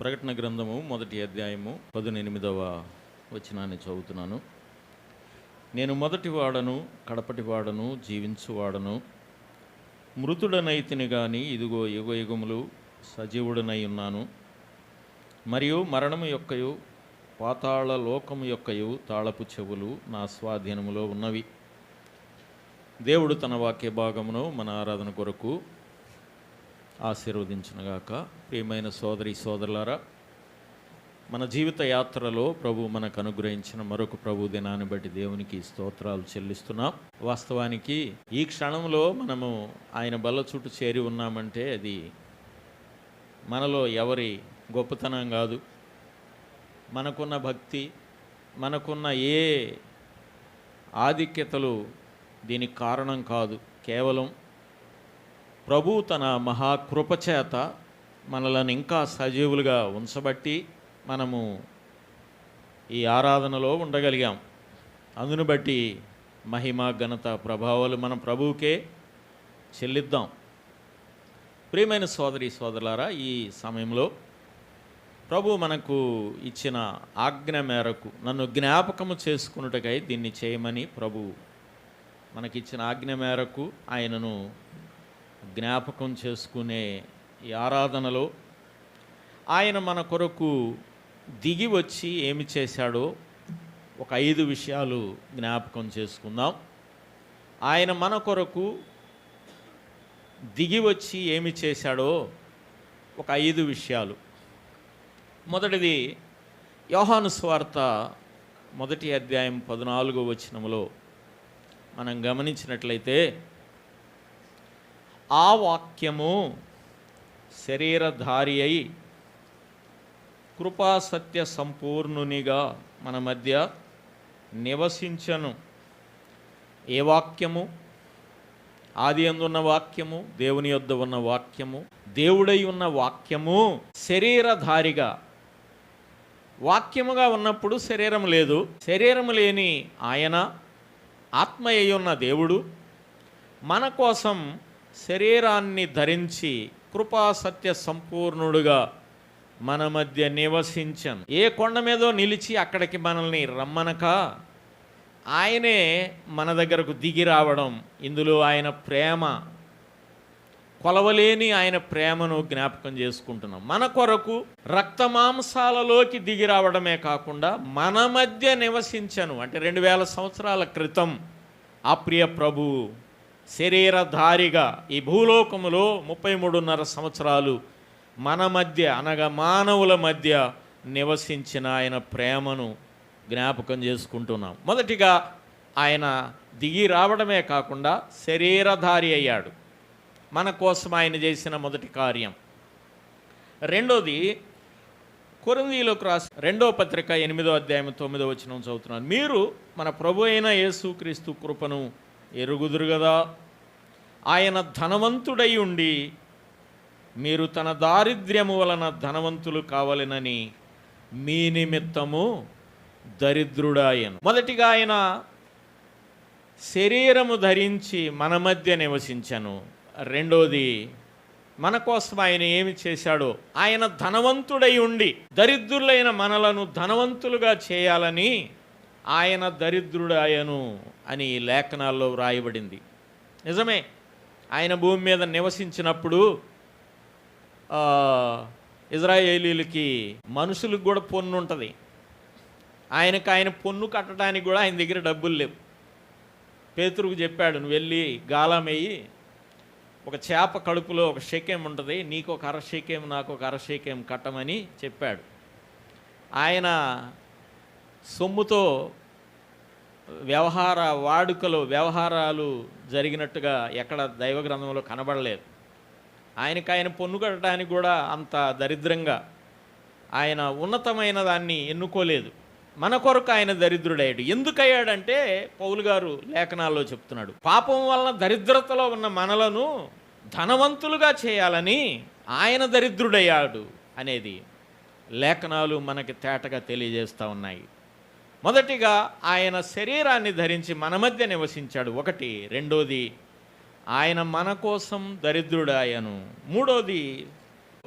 ప్రకటన గ్రంథము మొదటి అధ్యాయము పదునెనిమిదవ వచనాన్ని చదువుతున్నాను. నేను మొదటి వాడను కడపటి వాడను జీవించువాడను మృతుడనైతిని కానీ ఇదిగో యుగ యుగములు సజీవుడనై ఉన్నాను. మరియు మరణము యొక్కయు పాతాళ లోకము యొక్కయు తాళపు చెవులు నా స్వాధీనములో ఉన్నవి. దేవుడు తన వాక్య భాగమును మన ఆరాధన కొరకు ఆశీర్వదించునుగాక. ప్రియమైన సోదరి సోదరులారా మన జీవిత యాత్రలో ప్రభు మనకు అనుగ్రహించిన మరొక ప్రభు దినాన్ని బట్టి దేవునికి స్తోత్రాలు చెల్లిస్తున్నాం. వాస్తవానికి ఈ క్షణంలో మనము ఆయన బల్ల చుట్టూ చేరి ఉన్నామంటే అది మనలో ఎవరి గొప్పతనం కాదు. మనకున్న భక్తి మనకున్న ఏ ఆధిక్యతలు దీనికి కారణం కాదు. కేవలం ప్రభు తన మహాకృపచేత మనలను ఇంకా సజీవులుగా ఉంచబట్టి మనము ఈ ఆరాధనలో ఉండగలిగాం. అందును బట్టి మహిమ ఘనత ప్రభావాలు మన ప్రభువుకే చెల్లిద్దాం. ప్రియమైన సోదరి సోదరులారా ఈ సమయంలో ప్రభు మనకు ఇచ్చిన ఆజ్ఞ మేరకు నన్ను జ్ఞాపకము చేసుకున్నటకై దీన్ని చేయమని ప్రభు మనకిచ్చిన ఆజ్ఞ మేరకు ఆయనను జ్ఞాపకం చేసుకునే ఈ ఆరాధనలో ఆయన మన కొరకు దిగి వచ్చి ఏమి చేశాడో ఒక ఐదు విషయాలు జ్ఞాపకం చేసుకుందాం. ఆయన మన కొరకు దిగి వచ్చి ఏమి చేశాడో ఒక ఐదు విషయాలు. మొదటిది యోహాను స్వార్త మొదటి అధ్యాయం పద్నాలుగో వచనములో మనం గమనించినట్లయితే ఆ వాక్యము శరీరధారి అయి కృపాసత్య సంపూర్ణునిగా మన మధ్య నివసించను. ఏ వాక్యము? ఆది అందున్న వాక్యము దేవుని యొద్ద ఉన్న వాక్యము దేవుడై ఉన్న వాక్యము శరీరధారిగా. వాక్యముగా ఉన్నప్పుడు శరీరం లేదు. శరీరం లేని ఆయన ఆత్మ ఉన్న దేవుడు మన కోసం శరీరాన్ని ధరించి కృపా సత్య సంపూర్ణుడుగా మన మధ్య నివసించను ఏ కొండ మీదో నిలిచి అక్కడికి మనల్ని రమ్మనక ఆయనే మన దగ్గరకు దిగి రావడం ఇందులో ఆయన ప్రేమ. కొలవలేని ఆయన ప్రేమను జ్ఞాపకం చేసుకుంటున్నాం. మన కొరకు రక్త మాంసాలలోకి దిగి రావడమే కాకుండా మన మధ్య నివసించను. అంటే రెండు వేల సంవత్సరాల క్రితం ఆ ప్రియ ప్రభు శరీరధారిగా ఈ భూలోకములో ముప్పై మూడున్నర సంవత్సరాలు మన మధ్య అనగా మానవుల మధ్య నివసించిన ఆయన ప్రేమను జ్ఞాపకం చేసుకుంటున్నాం. మొదటిగా ఆయన దిగి రావడమే కాకుండా శరీరధారి అయ్యాడు. మన కోసం ఆయన చేసిన మొదటి కార్యం. రెండోది కొరందీలోకి రాసి రెండో పత్రిక ఎనిమిదో అధ్యాయం తొమ్మిదో వచనం చదువుతున్నాను. మీరు మన ప్రభు అయిన యేసుక్రీస్తు కృపను ఎరుగుదురు కదా ఆయన ధనవంతుడై ఉండి మీరు తన దారిద్ర్యము వలన ధనవంతులు కావలెనని మీ నిమిత్తము దరిద్రుడాయను. మొదటిగా ఆయన శరీరము ధరించి మన మధ్య నివసించను. రెండోది మన కోసం ఆయన ఏమి చేశాడో ఆయన ధనవంతుడై ఉండి దరిద్రులైన మనలను ధనవంతులుగా చేయాలని ఆయన దరిద్రుడాయను అని లేఖనాల్లో వ్రాయబడింది. నిజమే ఆయన భూమి మీద నివసించినప్పుడు ఇజ్రాయేలీలకి మనుషులకు కూడా పొన్ను ఉంటుంది. ఆయనకు ఆయన పొన్ను కట్టడానికి కూడా ఆయన దగ్గర డబ్బులు లేవు. పేతురుకు చెప్పాడు నువ్వు వెళ్ళి గాలమేయి ఒక చేప కడుపులో ఒక షేకేం ఉంటుంది నీకు ఒక అర షేకేం నాకు ఒక అర షేకేం కట్టమని చెప్పాడు. ఆయన సొమ్ముతో వ్యవహార వాడుకలు వ్యవహారాలు జరిగినట్టుగా ఎక్కడ దైవ గ్రంథంలో కనబడలేదు. ఆయనకు ఆయన పొన్నుకట్టడానికి కూడా అంత దరిద్రంగా ఆయన ఉన్నతమైన దాన్ని ఎన్నుకోలేదు. మన కొరకు ఆయన దరిద్రుడయ్యాడు. ఎందుకయ్యాడంటే పౌలు గారు లేఖనాల్లో చెప్తున్నాడు. పాపం వలన దరిద్రతలో ఉన్న మనలను ధనవంతులుగా చేయాలని ఆయన దరిద్రుడయ్యాడు అనేది లేఖనాలు మనకి తేటగా తెలియజేస్తూ ఉన్నాయి. మొదటిగా ఆయన శరీరాన్ని ధరించి మన మధ్య నివసించాడు. ఒకటి. రెండోది ఆయన మన కోసం దరిద్రుడాయను. మూడోది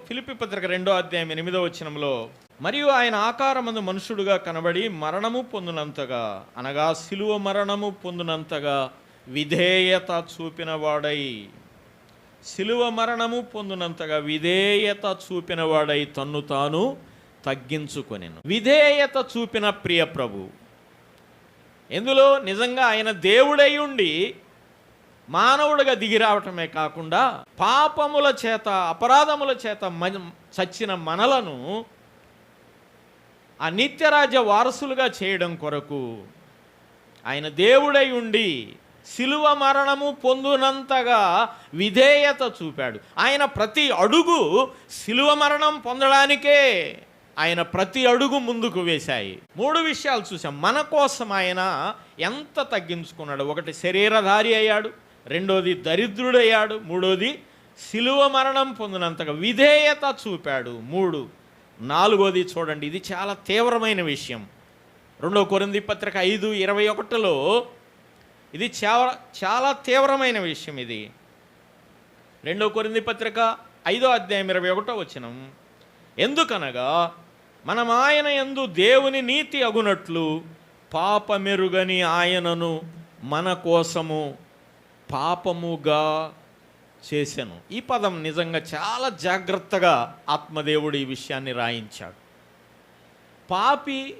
ఫిలిపి పత్రిక రెండో అధ్యాయం ఎనిమిదో వచనంలో మరియు ఆయన ఆకారమందు మనుషుడుగా కనబడి మరణము పొందినంతగా అనగా శిలువ మరణము పొందినంతగా విధేయత చూపినవాడై శిలువ మరణము పొందినంతగా విధేయత చూపినవాడై తన్ను తాను తగ్గించుకొనెను. విధేయత చూపిన ప్రియ ప్రభు ఎందులో నిజంగా ఆయన దేవుడై ఉండి మానవుడిగా దిగి రావటమే కాకుండా పాపముల చేత అపరాధముల చేత మ- చచ్చిన మనలను ఆ నిత్యరాజ్య వారసులుగా చేయడం కొరకు ఆయన దేవుడై ఉండి శిలువ మరణము పొందునంతగా విధేయత చూపాడు. ఆయన ప్రతి అడుగు శిలువ మరణం పొందడానికే ఆయన ప్రతి అడుగు ముందుకు వేశాయి. మూడు విషయాలు చూసాం మన కోసం ఆయన ఎంత తగ్గించుకున్నాడు? ఒకటి శరీరధారి అయ్యాడు రెండోది దరిద్రుడయ్యాడు మూడోది శిలువ మరణం పొందినంతగా విధేయత చూపాడు. మూడు. నాలుగోది చూడండి ఇది చాలా తీవ్రమైన విషయం. రెండో కొరింది పత్రిక ఐదు ఇరవై ఒకటిలో ఇది చాలా చాలా తీవ్రమైన విషయం ఇది. రెండో కొరింది పత్రిక ఐదో అధ్యాయం ఇరవై ఒకటో వచ్చినం ఎందుకనగా మనం ఆయన ఎందు దేవుని నీతి అగునట్లు పాపమెరుగని ఆయనను మన కోసము పాపముగా చేశాను ఈ పదం నిజంగా చాలా జాగ్రత్తగా ఆత్మదేవుడు ఈ విషయాన్ని రాయించాడు. పాపి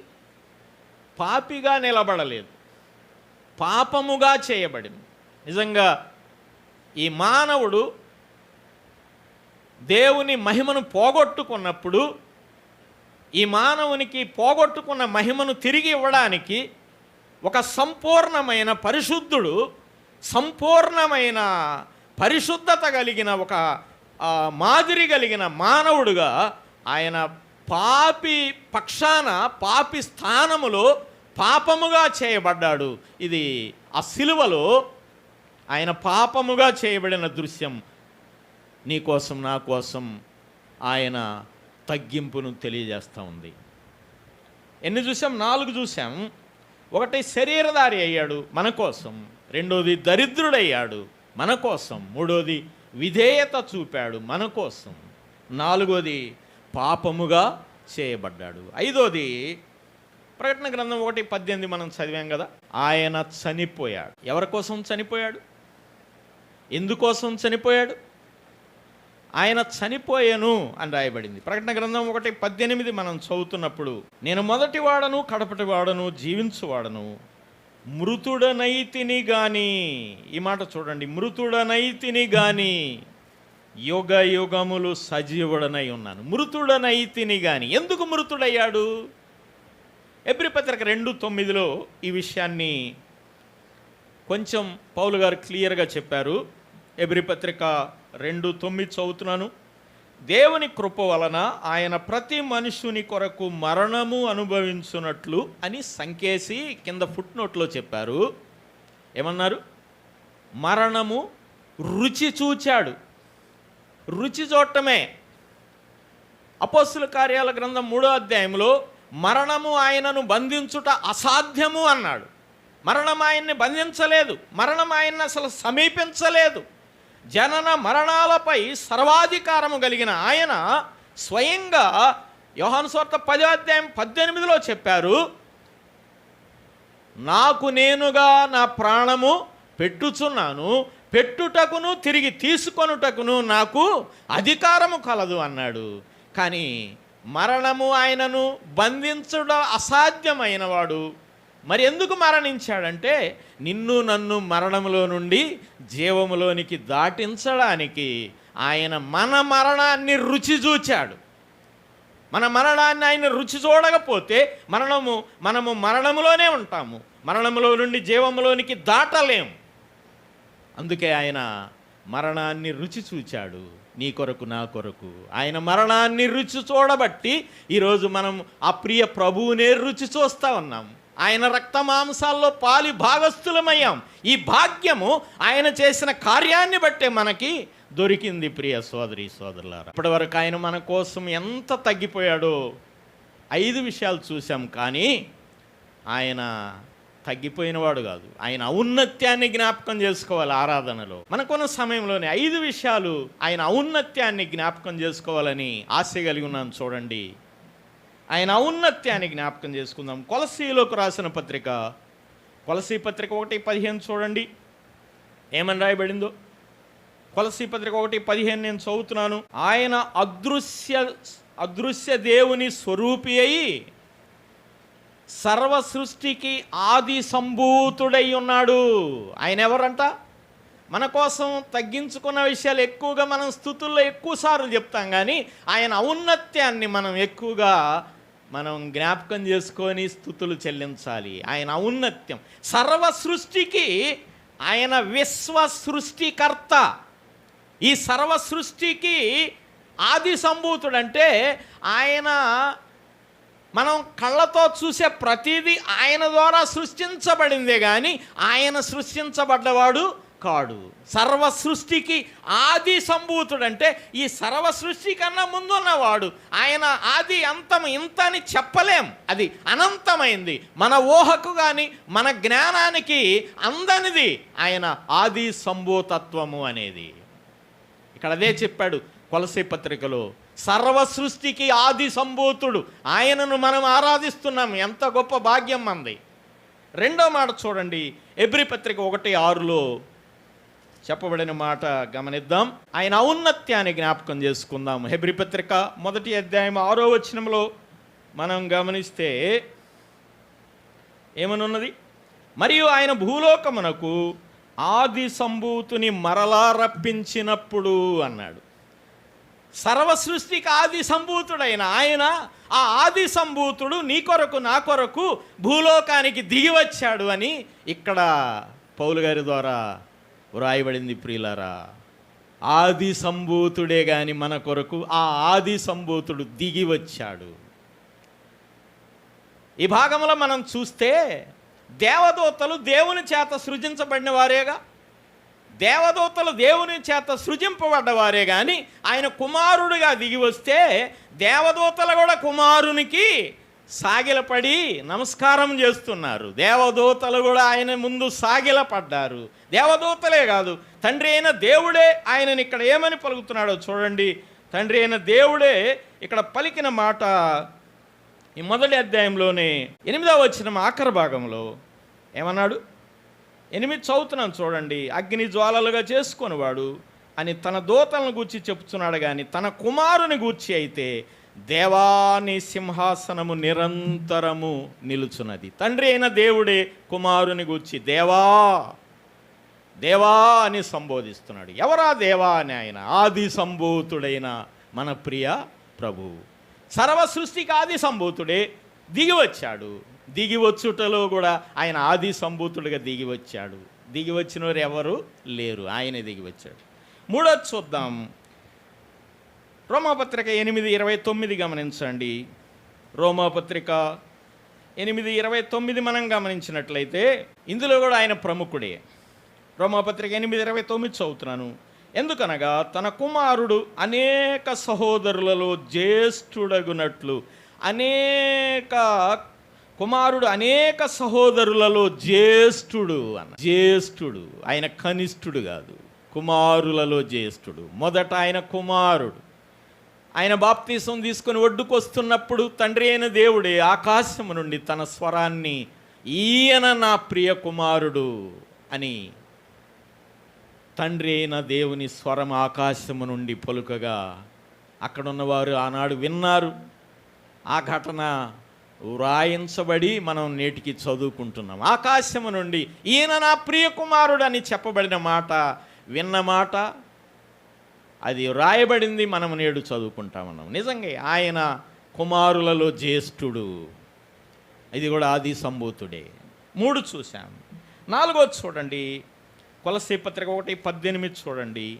పాపిగా నిలబడలేదు. పాపముగా చేయబడింది. నిజంగా ఈ మానవుడు దేవుని మహిమను పోగొట్టుకున్నప్పుడు ఈ మానవునికి పోగొట్టుకున్న మహిమను తిరిగి ఇవ్వడానికి ఒక సంపూర్ణమైన పరిశుద్ధుడు సంపూర్ణమైన పరిశుద్ధత కలిగిన ఒక మాదిరి కలిగిన మానవుడుగా ఆయన పాపి పక్షాన పాపి స్థానములో పాపముగా చేయబడ్డాడు. ఇది ఆ సిలువలో ఆయన పాపముగా చేయబడిన దృశ్యం. నీ కోసం నా కోసం ఆయన తగ్గింపును తెలియజేస్తూ ఉంది. ఎన్ని చూసాం? నాలుగు చూసాం. ఒకటి శరీరధారి అయ్యాడు మన కోసం రెండోది దరిద్రుడయ్యాడు మన కోసం మూడోది విధేయత చూపాడు మన కోసం నాలుగోది పాపముగా చేయబడ్డాడు. ఐదోది ప్రకటన గ్రంథం ఒకటి పద్దెనిమిది మనం చదివాం కదా ఆయన చనిపోయాడు. ఎవరి కోసం చనిపోయాడు? ఎందుకోసం చనిపోయాడు? ఆయన చనిపోయాను అని రాయబడింది. ప్రకటన గ్రంథం ఒకటి పద్దెనిమిది మనం చదువుతున్నప్పుడు నేను మొదటి వాడను కడపటి వాడను జీవించువాడను మృతుడనైతిని గాని ఈ మాట చూడండి మృతుడనైతిని గాని యుగ యుగములు సజీవుడనై ఉన్నాను. మృతుడనైతిని గాని ఎందుకు మృతుడయ్యాడు? ఎబ్రి పత్రిక రెండు తొమ్మిదిలో ఈ విషయాన్ని కొంచెం పౌలు గారు క్లియర్గా చెప్పారు. ఎబ్రి పత్రిక రెండు తొమ్మిది చదువుతున్నాను. దేవుని కృప వలన ఆయన ప్రతి మనుషుని కొరకు మరణము అనుభవించున్నట్లు అని సంకేసి కింద ఫుట్ నోట్లో చెప్పారు. ఏమన్నారు? మరణము రుచి చూచాడు. రుచి చూడటమే. అపోస్తుల కార్యాల గ్రంథం మూడో అధ్యాయంలో మరణము ఆయనను బంధించుట అసాధ్యము అన్నాడు. మరణం ఆయన్ని బంధించలేదు. మరణం ఆయన్ని అసలు సమీపించలేదు. జనన మరణాలపై సర్వాధికారము కలిగిన ఆయన స్వయంగా యోహానుస్వార్త పదో అధ్యాయం పద్దెనిమిదిలో చెప్పారు నాకు నేనుగా నా ప్రాణము పెట్టుచున్నాను పెట్టుటకును తిరిగి తీసుకొనుటకును నాకు అధికారము కలదు అన్నాడు. కానీ మరణము ఆయనను బంధించుట అసాధ్యమైనవాడు. మరి ఎందుకు మరణించాడంటే నిన్ను నన్ను మరణములో నుండి జీవములోనికి దాటించడానికి ఆయన మన మరణాన్ని రుచి చూచాడు. మన మరణాన్ని ఆయన రుచి చూడకపోతే మరణము మనము మరణములోనే ఉంటాము. మరణములో నుండి జీవములోనికి దాటలేం అందుకే ఆయన మరణాన్ని రుచి చూచాడు. నీ కొరకు నా కొరకు. ఆయన మరణాన్ని రుచి చూడబట్టి ఈరోజు మనం ఆ ప్రియ ప్రభువునే రుచి చూస్తూ ఉన్నాము. ఆయన రక్త మాంసాల్లో పాలి భాగస్థులమయ్యాం. ఈ భాగ్యము ఆయన చేసిన కార్యాన్ని బట్టే మనకి దొరికింది ప్రియ సోదరి సోదరులారా. ఇప్పటి వరకు ఆయన మన కోసం ఎంత తగ్గిపోయాడో ఐదు విషయాలు చూసాం కానీ ఆయన తగ్గిపోయినవాడు కాదు. ఆయన ఔన్నత్యాన్ని జ్ఞాపకం చేసుకోవాలి ఆరాధనలో. మనకున్న సమయంలోనే ఐదు విషయాలు ఆయన ఔన్నత్యాన్ని జ్ఞాపకం చేసుకోవాలని ఆశ కలిగి ఉన్నాను. చూడండి. ఆయన ఔన్నత్యాన్ని జ్ఞాపకం చేసుకుందాం. కొలసీలోకి రాసిన పత్రిక కొలసీ పత్రిక ఒకటి పదిహేను చూడండి. ఏమని రాయబడిందో? కొలసీ పత్రిక ఒకటి పదిహేను నేను చదువుతున్నాను. ఆయన అదృశ్య అదృశ్య దేవుని స్వరూపి అయి సర్వ సృష్టికి ఆది సంభూతుడై ఉన్నాడు. ఆయన ఎవరంట? మన కోసం తగ్గించుకున్న విషయాలు ఎక్కువగా మనం స్థుతుల్లో ఎక్కువసార్లు చెప్తాం కానీ ఆయన ఔన్నత్యాన్ని మనం ఎక్కువగా మనం జ్ఞాపకం చేసుకొని స్థుతులు చెల్లించాలి. ఆయన ఔన్నత్యం. సర్వ సృష్టికి ఆయన విశ్వ సృష్టికర్త. ఈ సర్వ సృష్టికి ఆది సంభూతుడు అంటే ఆయన మనం కళ్ళతో చూసే ప్రతిదీ ఆయన ద్వారా సృష్టించబడిందే కానీ ఆయన సృష్టించబడ్డవాడు కాడు. సర్వ సృష్టికి ఆది సంభూతుడు అంటే ఈ సర్వ సృష్టి కన్నా ముందున్నవాడు. ఆయన ఆది అంతం ఇంత అని చెప్పలేం. అది అనంతమైంది. మన ఊహకు కానీ మన జ్ఞానానికి అందనిది ఆయన ఆది సంభూతత్వము అనేది. ఇక్కడ అదే చెప్పాడు కొలసీ పత్రికలో. సర్వ సృష్టికి ఆది సంభూతుడు. ఆయనను మనం ఆరాధిస్తున్నాం. ఎంత గొప్ప భాగ్యం మంది. రెండో మాట చూడండి. ఎబ్రి పత్రిక ఒకటి ఆరులో చెప్పబడిన మాట గమనిద్దాం. ఆయన ఔన్నత్యాన్ని జ్ఞాపకం చేసుకుందాం. హెబ్రి పత్రిక మొదటి అధ్యాయం ఆరో వచనంలో మనం గమనిస్తే ఏమనున్నది? మరియు ఆయన భూలోకమునకు ఆది సంభూతుని మరలా రప్పించినప్పుడు అన్నాడు. సర్వ సృష్టికి ఆది సంభూతుడైన ఆయన ఆ ఆది సంభూతుడు నీ కొరకు నా కొరకు భూలోకానికి దిగి వచ్చాడు అని ఇక్కడ పౌలు గారి ద్వారా వ్రాయబడింది ప్రియులారా. ఆది సంభూతుడే గాని మన కొరకు ఆ ఆది సంభూతుడు దిగి వచ్చాడు. ఈ భాగంలో మనం చూస్తే దేవదూతలు దేవుని చేత సృజించబడిన వారేగా దేవదూతలు దేవుని చేత సృజింపబడ్డవారే కానీ ఆయన కుమారుడుగా దిగి వస్తే దేవదూతలు కూడా కుమారునికి సాగిలపడి నమస్కారం చేస్తున్నారు. దేవదూతలు కూడా ఆయన ముందు సాగిలపడ్డారు. దేవదూతలే కాదు తండ్రి అయిన దేవుడే ఆయనని ఇక్కడ ఏమని పలుకుతున్నాడో చూడండి. తండ్రి అయిన దేవుడే ఇక్కడ పలికిన మాట ఈ మొదటి అధ్యాయంలోనే ఎనిమిదవ వచ్చిన ఆఖరి భాగంలో ఏమన్నాడు? ఎనిమిది చదువుతున్నాం చూడండి అగ్ని జ్వాలలుగా చేసుకొనివాడు అని తన దూతలను గూర్చి చెప్తున్నాడు కానీ తన కుమారుని గూర్చి అయితే దేవాని సింహాసనము నిరంతరము నిలుచున్నది. తండ్రి అయిన దేవుడే కుమారుని గూర్చి దేవా దేవా అని సంబోధిస్తున్నాడు. ఎవరా దేవా అని ఆయన? ఆది సంభూతుడైన మన ప్రియ ప్రభు. సర్వ సృష్టికి ఆది సంభూతుడే దిగి వచ్చాడు. దిగి వచ్చుటలో కూడా ఆయన ఆది సంభూతుడిగా దిగి వచ్చాడు. దిగి వచ్చిన వారు ఎవరు? లేరు. ఆయనే దిగి వచ్చాడు. మూడోది చూద్దాం. రోమాపత్రిక ఎనిమిది ఇరవై తొమ్మిది గమనించండి. రోమాపత్రిక ఎనిమిది ఇరవై తొమ్మిది మనం గమనించినట్లయితే ఇందులో కూడా ఆయన ప్రముఖుడే. రోమాపత్రిక ఎనిమిది ఇరవై తొమ్మిది చదువుతున్నాను. ఎందుకనగా తన కుమారుడు అనేక సహోదరులలో జ్యేష్ఠుడగునట్లు అనేక కుమారుడు అనేక సహోదరులలో జ్యేష్ఠుడు అన్న. జ్యేష్ఠుడు ఆయన కనిష్ఠుడు కాదు కుమారులలో జ్యేష్ఠుడు. మొదట ఆయన కుమారుడు. ఆయన బాప్తీసం తీసుకొని ఒడ్డుకొస్తున్నప్పుడు తండ్రి అయిన దేవుడే ఆకాశము నుండి తన స్వరాన్ని ఈయన నా ప్రియ కుమారుడు అని తండ్రి అయిన దేవుని స్వరం ఆకాశము నుండి పలుకగా అక్కడున్నవారు ఆనాడు విన్నారు. ఆ ఘటన వ్రాయించబడి మనం నేటికి చదువుకుంటున్నాం. ఆకాశము నుండి ఈయన నా ప్రియ కుమారుడు అని చెప్పబడిన మాట విన్న మాట అది రాయబడింది మనం నేడు చదువుకుంటామన్నాం నిజంగా ఆయన కుమారులలో జ్యేష్ఠుడు. ఇది కూడా ఆది సంభూతుడే. మూడు చూశాం. నాలుగోది చూడండి. కొలసీ పత్రిక ఒకటి పద్దెనిమిది చూడండి.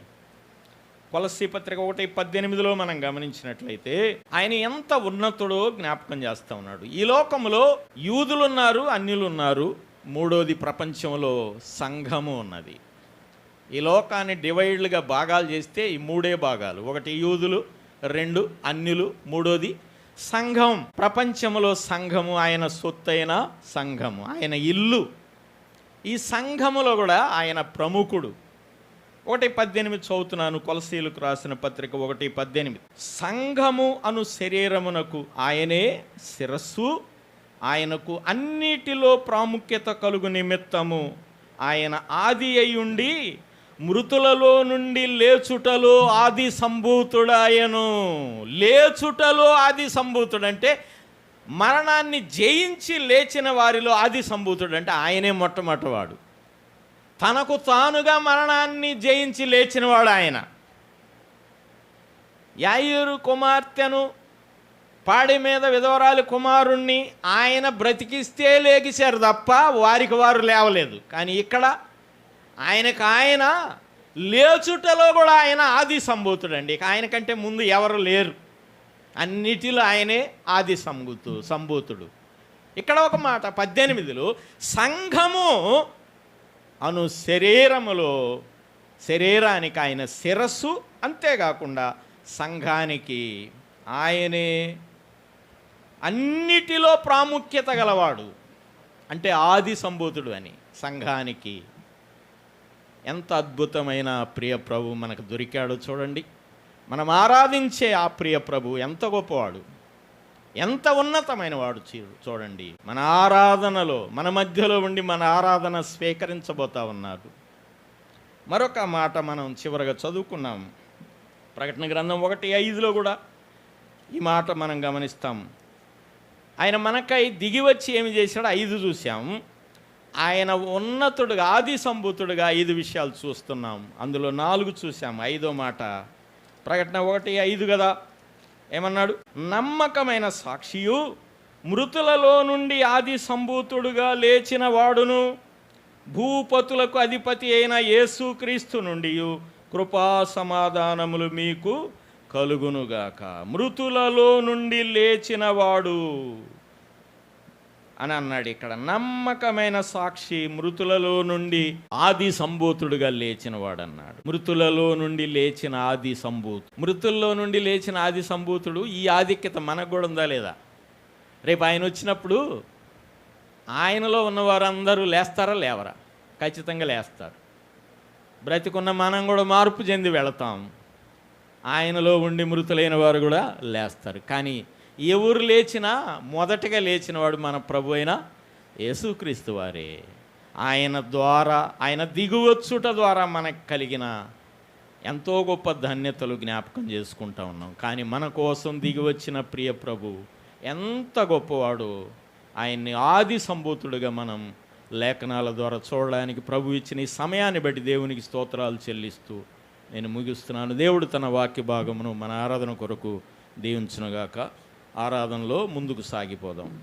కొలసీ పత్రిక ఒకటి పద్దెనిమిదిలో మనం గమనించినట్లయితే ఆయన ఎంత ఉన్నతుడో జ్ఞాపకం చేస్తూ ఉన్నాడు. ఈ లోకంలో యూదులు ఉన్నారు అన్యులు ఉన్నారు మూడోది ప్రపంచంలో సంఘము ఉన్నది. ఈ లోకాన్ని డివైడ్లుగా భాగాలు చేస్తే ఈ మూడే భాగాలు. ఒకటి యూదులు రెండు అన్యులు మూడోది సంఘం. ప్రపంచంలో సంఘము ఆయన సొత్తైన సంఘము ఆయన ఇల్లు. ఈ సంఘములో కూడా ఆయన ప్రముఖుడు. ఒకటి పద్దెనిమిది చదువుతున్నాను కొలసీలకు రాసిన పత్రిక ఒకటి పద్దెనిమిది. సంఘము అను శరీరమునకు ఆయనే శిరస్సు ఆయనకు అన్నిటిలో ప్రాముఖ్యత కలుగు నిమిత్తము. ఆయన ఆది అయ్యుండి మృతులలో నుండి లేచుటలో ఆది సంభూతుడాయను లేచుటలో ఆది సంభూతుడు అంటే మరణాన్ని జయించి లేచిన వారిలో ఆది సంభూతుడు అంటే ఆయనే మొట్టమొదటివాడు తనకు తానుగా మరణాన్ని జయించి లేచినవాడు ఆయన. యాయూరు కుమార్తెను పాడి మీద విధవరాలి కుమారుణ్ణి ఆయన బ్రతికిస్తే లేగిశారు తప్ప వారికి వారు లేవలేదు. కానీ ఇక్కడ ఆయనకు ఆయన లేచుటలో కూడా ఆయన ఆది సంభూతుడండి ఇక ఆయన కంటే ముందు ఎవరు లేరు. అన్నిటిలో ఆయనే ఆది సంభూతు సంభూతుడు. ఇక్కడ ఒక మాట పద్దెనిమిదిలో సంఘము అను శరీరములో శరీరానికి ఆయన శిరస్సు అంతేకాకుండా సంఘానికి ఆయనే అన్నిటిలో ప్రాముఖ్యత గలవాడు. అంటే ఆది సంభూతుడు అని సంఘానికి. ఎంత అద్భుతమైన ప్రియ ప్రభు మనకు దొరికాడో చూడండి. మనం ఆరాధించే ఆ ప్రియ ప్రభు ఎంత గొప్పవాడు? ఎంత ఉన్నతమైన వాడు చూ- చూడండి. మన ఆరాధనలో మన మధ్యలో ఉండి మన ఆరాధన స్వీకరించబోతా ఉన్నాడు మరొక మాట మనం చివరగా చదువుకున్నాం. ప్రకటన గ్రంథం ఒకటి ఐదులో కూడా ఈ మాట మనం గమనిస్తాం. ఆయన మనకై దిగి వచ్చి ఏమి చేశాడు? ఐదు చూసాం ఆయన ఉన్నతుడుగా ఆది సంభూతుడుగా ఐదు విషయాలు చూస్తున్నాం. అందులో నాలుగు చూసాం ఐదో మాట ప్రకటన ఒకటి ఐదు కదా? ఏమన్నాడు? నమ్మకమైన సాక్షియు మృతులలో నుండి ఆది సంభూతుడుగా లేచిన వాడును. భూపతులకు అధిపతి అయిన యేసుక్రీస్తు నుండి కృపా సమాధానములు మీకు కలుగునుగాక. మృతులలో నుండి లేచినవాడు అని అన్నాడు ఇక్కడ. నమ్మకమైన సాక్షి మృతులలో నుండి ఆది సంభూతుడుగా లేచిన వాడన్నాడు మృతులలో నుండి లేచిన ఆది సంభూతు మృతుల్లో నుండి లేచిన ఆది సంభూతుడు ఈ ఆధిక్యత మనకు కూడా ఉందా లేదా? రేపు ఆయన వచ్చినప్పుడు ఆయనలో ఉన్న వారందరూ లేస్తారా లేవరా? ఖచ్చితంగా లేస్తారు. బ్రతికున్న మనం కూడా మార్పు చెంది వెళతాం. ఆయనలో ఉండి మృతులైన వారు కూడా లేస్తారు. కానీ ఎవరు లేచినా మొదటగా లేచినవాడు మన ప్రభు అయిన యేసుక్రీస్తు వారే. ఆయన ద్వారా ఆయన దిగువచ్చుట ద్వారా మనకు కలిగిన ఎంతో గొప్ప ధన్యతలు జ్ఞాపకం చేసుకుంటా ఉన్నాం. కానీ మన కోసం దిగివచ్చిన ప్రియ ప్రభు ఎంత గొప్పవాడు. ఆయన్ని ఆది సంభూతుడుగా మనం లేఖనాల ద్వారా చూడడానికి ప్రభు ఇచ్చిన ఈ సమయాన్ని బట్టి దేవునికి స్తోత్రాలు చెల్లిస్తూ నేను ముగిస్తున్నాను. దేవుడు తన వాక్య భాగమును మన ఆరాధన కొరకు దీవించునుగాక. ఆరాధనలో ముందుకు సాగిపోదాం.